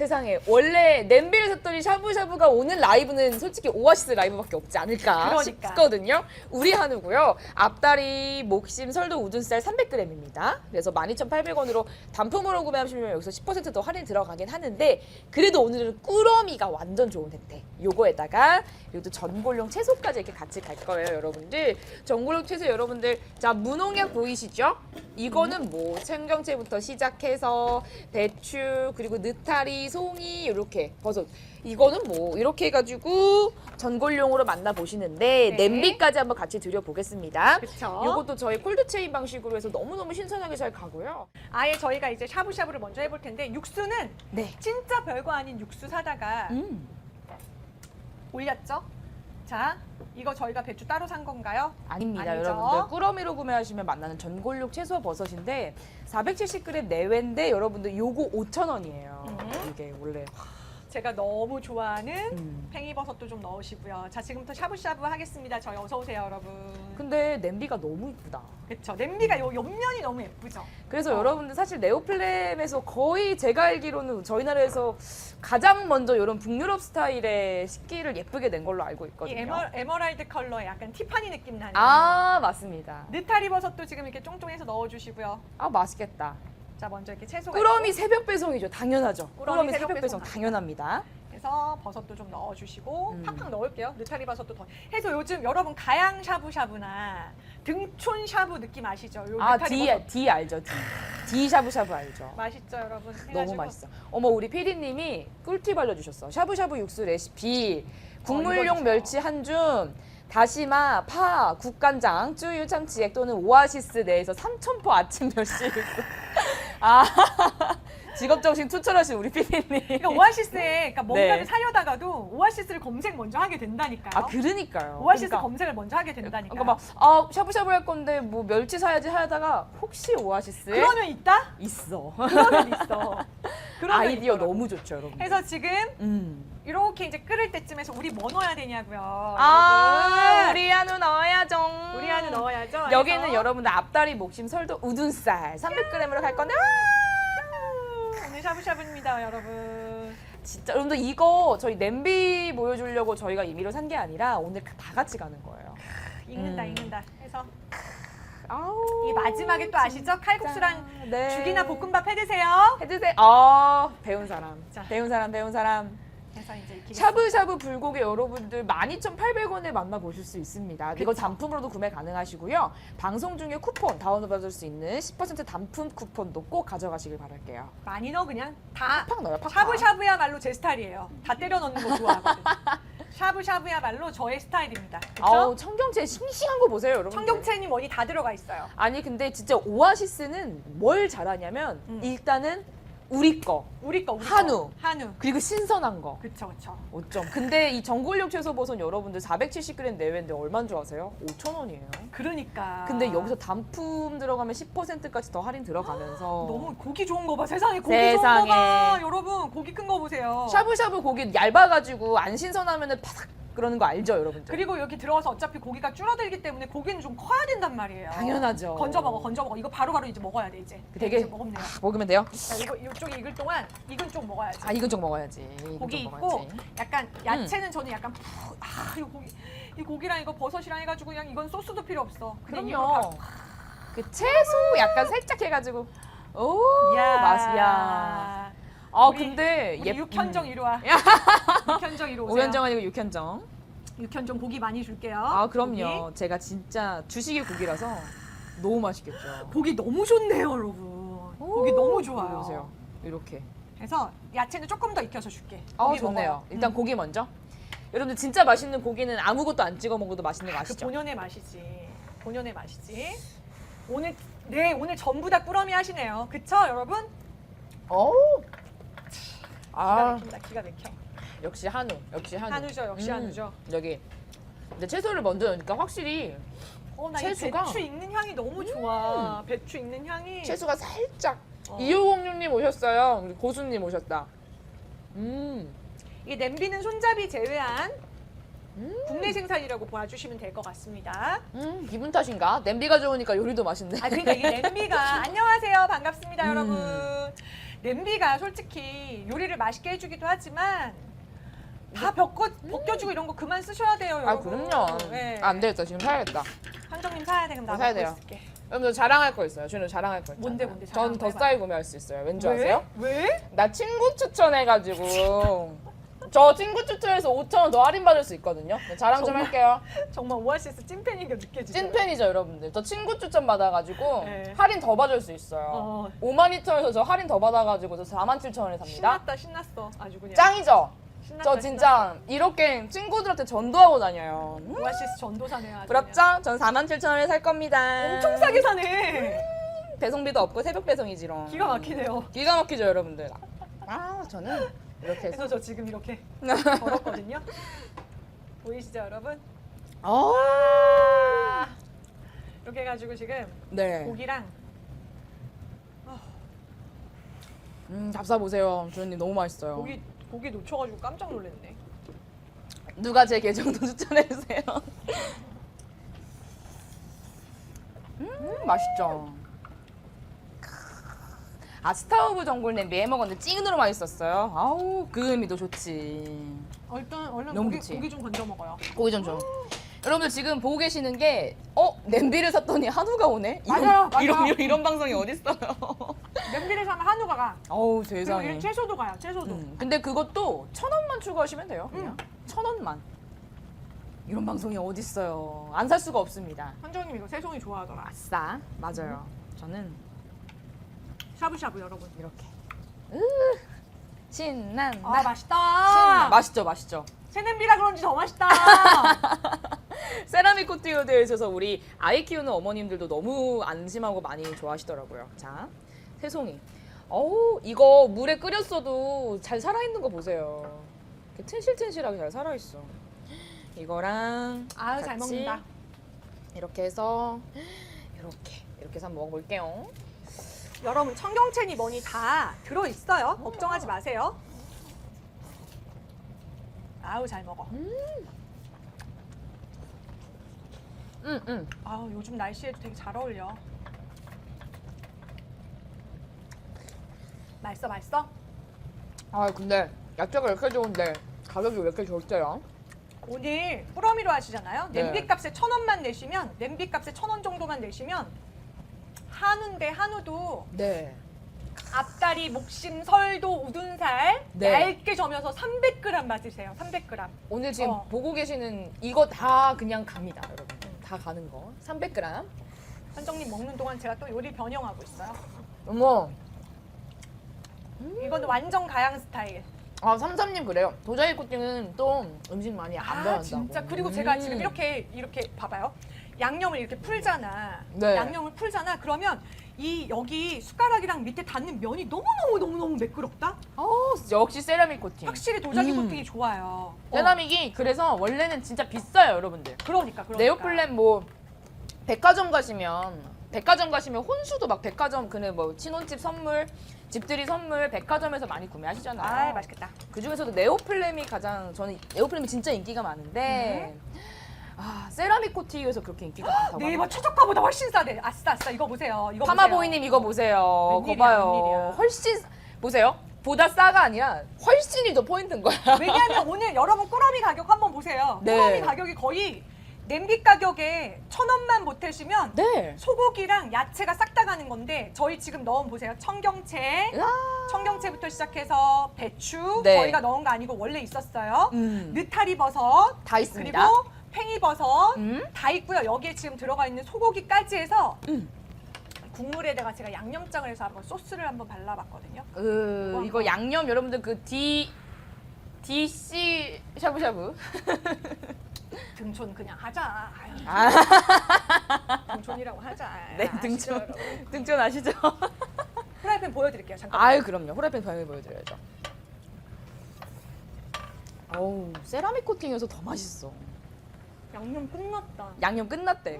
세상에 원래 냄비를 샀더니 샤브샤브가 오늘 라이브는 솔직히 오아시스 라이브밖에 없지 않을까 그러니까. 싶거든요. 우리 한우고요. 앞다리, 목심, 설도, 우둔살 300g입니다. 그래서 12,800원으로 단품으로 구매하시면 여기서 10%더 할인 들어가긴 하는데 그래도 오늘은 꾸러미가 완전 좋은 혜택. 요거에다가 그리고 전골용 채소까지 이렇게 같이 갈 거예요, 여러분들. 전골용 채소 여러분들 자 무농약 보이시죠? 이거는 뭐 청경채부터 시작해서 배추 그리고 느타리, 송이 이렇게 버섯. 이거는 뭐 이렇게 해가지고 전골용으로 만나 보시는데 네. 냄비까지 한번 같이 드려보겠습니다. 그쵸. 이것도 저희 콜드체인 방식으로 해서 너무너무 신선하게 잘 가고요. 아예 저희가 이제 샤브샤브를 먼저 해볼 텐데 육수는 네. 진짜 별거 아닌 육수 사다가 음. 올렸죠. 자, 이거 저희가 배추 따로 산 건가요? 아닙니다, 아니죠. 여러분들. 꾸러미로 구매하시면 만나는 전골육 채소 버섯인데 470g 내외인데 여러분들 요거 5,000원이에요. 음. 이게 원래 제가 너무 좋아하는 음. 팽이버섯도 좀 넣으시고요. 자, 지금부터 샤브샤브 하겠습니다. 저희 어서 오세요, 여러분. 근데 냄비가 너무 이쁘다. 그렇죠. 냄비가 요 옆면이 너무 예쁘죠. 그래서 어. 여러분들 사실 네오플렘에서 거의 제가 알기로는 저희 나라에서 가장 먼저 이런 북유럽 스타일의 식기를 예쁘게 낸 걸로 알고 이 있거든요. 에머, 에머랄드 컬러의 약간 티파니 느낌 나는. 아 맞습니다. 느타리 버섯도 지금 이렇게 쫑쫑해서 넣어주시고요. 아 맛있겠다. 자, 먼저 이렇게 채소가 꾸러미 새벽 배송이죠. 당연하죠. 꾸러미 꾸러미 새벽 새벽 배송 배송 당연합니다. 해서 버섯도 좀 넣어주시고 음. 팍팍 넣을게요. 느타리 버섯도 더. 해서 요즘 여러분 가양 샤브샤브나 등촌 샤브 느낌 아시죠? 요 아, 느타리 D, 버섯. D 알죠, D. D 샤브샤브 알죠. 맛있죠, 여러분. 너무 해가지고 맛있어. 어머, 우리 피디님이 꿀팁 알려주셨어. 샤브샤브 육수 레시피. 국물용 읽어주세요. 멸치 한 줌, 다시마, 파, 국간장, 쯔유, 참치액 또는 오아시스 내에서 삼천포 아침 멸치 육수. 아, 직업정신 투철하신 우리 피디님. 그러니까 오아시스에 그러니까 뭔가를 네. 사려다가도 오아시스를 검색 먼저 하게 된다니까요. 아, 그러니까요. 오아시스 그러니까. 검색을 먼저 하게 된다니까요. 그러니까 막, 아, 샤브샤브 할 건데 뭐 멸치 사야지 하다가 혹시 오아시스에 그러면 있다? 있어. 그러면 있어. 그러면 아이디어 있더라고. 너무 좋죠, 여러분. 해서 지금 음. 이렇게 이제 끓을 때쯤에서 우리 뭐 넣어야 되냐고요. 아, 여러분. 우리 한우 넣어야죠. 우리 안에 넣어야죠. 여기는 여러분들 앞다리, 목심, 설도, 우둔살 300g으로 갈 건데 아, 샤브샤브입니다, 여러분. 진짜 여러분들 이거 저희 냄비 보여주려고 저희가 임의로 산 게 아니라 오늘 다 같이 가는 거예요. 익는다, 음. 익는다. 해서 아우, 이 마지막에 또 아시죠? 칼국수랑 네. 죽이나 볶음밥 해 드세요. 해드세요. 아, 배운 사람. 자. 배운 사람, 배운 사람. 이제. 샤브샤브 불고기 여러분들 12,800원에 만나보실 수 있습니다. 이거. 단품으로도 구매 가능하시고요. 방송 중에 쿠폰 다운받을 수 있는 10% 단품 쿠폰도 꼭 가져가시길 바랄게요. 많이 넣어 그냥 다 팍 넣어요, 팍. 샤브샤브야말로 제 스타일이에요. 다 때려 넣는 거 좋아하거든요. 샤브샤브야말로 저의 스타일입니다. 아우 그렇죠? 청경채 싱싱한 거 보세요, 여러분. 청경채니 뭐니 다 들어가 있어요. 아니 근데 진짜 오아시스는 뭘 잘하냐면 음. 일단은 우리 거 우리 거 우리 한우. 거. 한우. 그리고 신선한 거. 그쵸 그쵸. 어쩜. 근데 이 전골육 채소 버섯 여러분들 470g 내외인데 얼마인 줄 아세요? 5,000원이에요. 그러니까. 근데 여기서 단품 들어가면 10%까지 더 할인 들어가면서 너무 고기 좋은 거 봐. 세상에 고기 세상에. 좋은 거 봐. 여러분 고기 큰 거 보세요. 샤브샤브 고기 얇아가지고 안 신선하면은 바삭 그러는 거 알죠, 여러분들? 그리고 여기 들어와서 어차피 고기가 줄어들기 때문에 고기는 좀 커야 된단 말이에요. 당연하죠. 건져 먹어, 건져 먹어. 이거 바로바로 이제 먹어야 돼 이제. 되게 이제 먹으면 돼요. 먹으면 돼요? 자, 이거 이쪽에 익을 동안 익은 쪽 먹어야지. 아 이건 좀 먹어야지. 이건 고기 좀 있고 먹어야지. 약간 야채는 저는 약간 푹, 아 이거 고기 이 고기랑 이거 버섯이랑 해가지고 그냥 이건 소스도 필요 없어. 그냥 그럼요. 그 채소 약간 살짝 해가지고 오 야. 맛이야. 아 우리- 근데 우리 예- 육현정 음. 이리 와. 육현정 이리 오세요. 오현정 아니고 육현정. 육현정 고기 많이 줄게요. 아 그럼요. 제가 진짜 주식이 고기라서 너무 맛있겠죠. 고기 너무 좋네요, 여러분. 고기 너무 좋아요. 보세요. 이렇게. 그래서 야채는 조금 더 익혀서 줄게. 아 고기 좋네요. 먹어요. 일단 음. 고기 먼저. 여러분들 진짜 맛있는 고기는 아무것도 안 찍어 먹어도 맛있는 거 그 아시죠? 본연의 맛이지. 본연의 맛이지. 오늘 네 오늘 전부 다 꾸러미 하시네요. 그쵸 여러분? 오. 기가 아 막힌다. 기가 막혀. 역시 한우. 역시 한우. 한우죠, 역시 음, 한우죠. 여기. 근데 채소를 먼저 넣으니까 확실히 어, 나이 채수가- 배추 익는 향이 너무 좋아. 배추 익는 향이. 채소가 살짝 어. 이호공주님 오셨어요. 우리 고수님 오셨다. 음, 이 냄비는 손잡이 제외한 국내 생산이라고 봐주시면 될 것 같습니다. 음, 기분 탓인가? 냄비가 좋으니까 요리도 맛있네. 아 그러니까 이게 냄비가 안녕하세요 반갑습니다 음. 여러분 냄비가 솔직히 요리를 맛있게 해주기도 하지만 다 벗겨, 벗겨주고 이런 거 그만 쓰셔야 돼요 아, 여러분 그럼요. 네. 안 되겠다. 지금 사야겠다. 한정님 사야 돼 그럼 나 사야 먹고 돼요. 있을게 여러분, 저 자랑할 거 있어요. 저는 자랑할 거 있어요. 뭔데, 뭔데? 전 자랑 더 해봐. 구매할 수 있어요. 왠지 왜? 아세요? 왜? 나 친구 추천해가지고 저 친구 추천해서 5천 원더 할인 받을 수 있거든요. 네, 자랑 좀 정말? 할게요. 정말 오아시스 찐팬인 게 느껴지죠 찐팬이죠, 여러분들. 저 친구 추천 받아가지고 네. 할인 더 받을 수 있어요. 어. 5만 2천 원에서 저 할인 더 받아가지고 저 4만 7천 원에 삽니다. 신났다 신났어 아주 그냥 짱이죠? 신났다, 저 진짜 이렇게 친구들한테 전도하고 다녀요. 음. 오아시스 전도사네요 아주 부럽죠? 전 4만 7천 원에 살 겁니다. 엄청 싸게 사네 배송비도 없고 새벽 배송이지롱. 기가 막히네요 기가 막히죠, 여러분들. 아, 저는 이렇게 해서. 그래서 저 지금 이렇게 걸었거든요 보이시죠 여러분? 아, 이렇게 해가지고 지금 네. 고기랑 음, 잡사 보세요. 주연님 너무 맛있어요. 고기 고기 놓쳐가지고 깜짝 놀랐네. 누가 제 계정도 추천해 주세요. 음, 맛있죠. 아 스타 오브 정글 냄비 해 먹었는데 찐으로 맛있었어요. 아우 그 의미도 좋지. 얼른 얼른 너무 고기, 좋지. 고기 좀 건져 먹어요. 고기 좀 줘. 여러분들 지금 보고 계시는 게 어? 냄비를 샀더니 한우가 오네? 이런, 맞아요, 맞아요. 이런, 이런, 이런 방송이 어딨어요? 냄비를 사면 한우가 가. 어우 그리고 세상에. 이 채소도 가요. 채소도. 음, 근데 그것도 천 원만 추가하시면 돼요. 그냥 음. 천 원만. 이런 방송이 어딨어요? 안 살 수가 없습니다. 한정님 이거 새송이 좋아하더라. 아싸 맞아요. 저는 샤브샤브 여러분. 이렇게 으, 신난다. 아 맛있다. 신나. 맛있죠, 맛있죠. 새 냄비라 그런지 더 맛있다. 세라믹 코팅으로 되어 있어서 우리 아이 키우는 어머님들도 너무 안심하고 많이 좋아하시더라고요. 자, 새송이. 어우, 이거 물에 끓였어도 잘 살아있는 거 보세요. 이렇게 튼실튼실하게 잘 살아있어. 이거랑 아유 잘 같이 먹는다. 이렇게 해서 이렇게 이렇게 해서 한번 먹어볼게요. 여러분 청경채니 뭐니 다 들어 있어요. 걱정하지 마세요. 아우 잘 먹어. 음, 음. 아우 요즘 날씨에도 되게 잘 어울려. 맛있어 맛있어? 아 근데 야채가 이렇게 좋은데 가격이 왜 이렇게 좋대요? 오늘 뿌러미로 하시잖아요. 네. 냄비값에 천 원만 내시면 냄비값에 천 원 정도만 내시면 한우인데 한우도 네. 앞다리, 목심, 설도, 우둔살 네. 얇게 저며서 300g 맞으세요. 300g. 오늘 지금 어. 보고 계시는 이거 다 그냥 갑니다, 여러분. 다 가는 거. 300g. 한정님 먹는 동안 제가 또 요리 변형하고 있어요. 어머. 이거는 완전 가양 스타일. 아, 삼삼님 그래요. 도자기 코팅은 또 음식 많이 안아 변한다고. 진짜 그리고 제가 음. 지금 이렇게 이렇게 봐봐요. 양념을 이렇게 풀잖아. 네. 양념을 풀잖아. 그러면 이 여기 숟가락이랑 밑에 닿는 면이 너무 너무 너무 너무 매끄럽다. 어, 역시 세라믹 코팅. 확실히 도자기 음. 코팅이 좋아요. 어, 세라믹이 그래서 원래는 진짜 비싸요, 여러분들. 그러니까 그러니까. 네오플랜 뭐 백화점 가시면 백화점 가시면 혼수도 막 백화점 그네 뭐 친혼집 선물 집들이 선물 백화점에서 많이 구매하시잖아요. 아 맛있겠다. 그 중에서도 네오플램이 가장 저는 네오플램이 진짜 인기가 많은데 아 세라믹 코팅에서 그렇게 인기가 많다고. 네이버 합니다. 최저가보다 훨씬 싸대. 아싸 아싸 이거 보세요. 이거. 파마보이님 이거 보세요. 웬일이야, 거 봐요. 웬일이야. 훨씬 싸- 보세요. 보다 싸가 아니라 훨씬이 더 포인트인 거야. 왜냐하면 오늘 여러분 꾸러미 가격 한번 보세요. 네. 꾸러미 가격이 거의 냄비 가격에 천 원만 보태시면 네. 소고기랑 야채가 싹 다 가는 건데 저희 지금 넣은 보세요. 청경채, 아. 청경채부터 시작해서 배추 네. 저희가 넣은 거 아니고 원래 있었어요. 음. 느타리 버섯 다 있습니다. 그리고 팽이버섯 음. 다 있고요. 여기에 지금 들어가 있는 소고기까지 해서 음. 국물에다가 제가 양념장을 해서 한번 소스를 한번 발라봤거든요. 그 와. 이거 양념 여러분들 그 D DC 샤브샤브 등촌 그냥 하자. 아유, 아, 등촌이라고 하자. 네 아시죠, 등촌 여러분? 등촌 아시죠? 프라이팬 보여드릴게요. 잠깐. 아유 그럼요 후라이팬 방에 보여드려야죠. 어우 세라믹 코팅이어서 더 맛있어. 양념 끝났다. 양념 끝났대.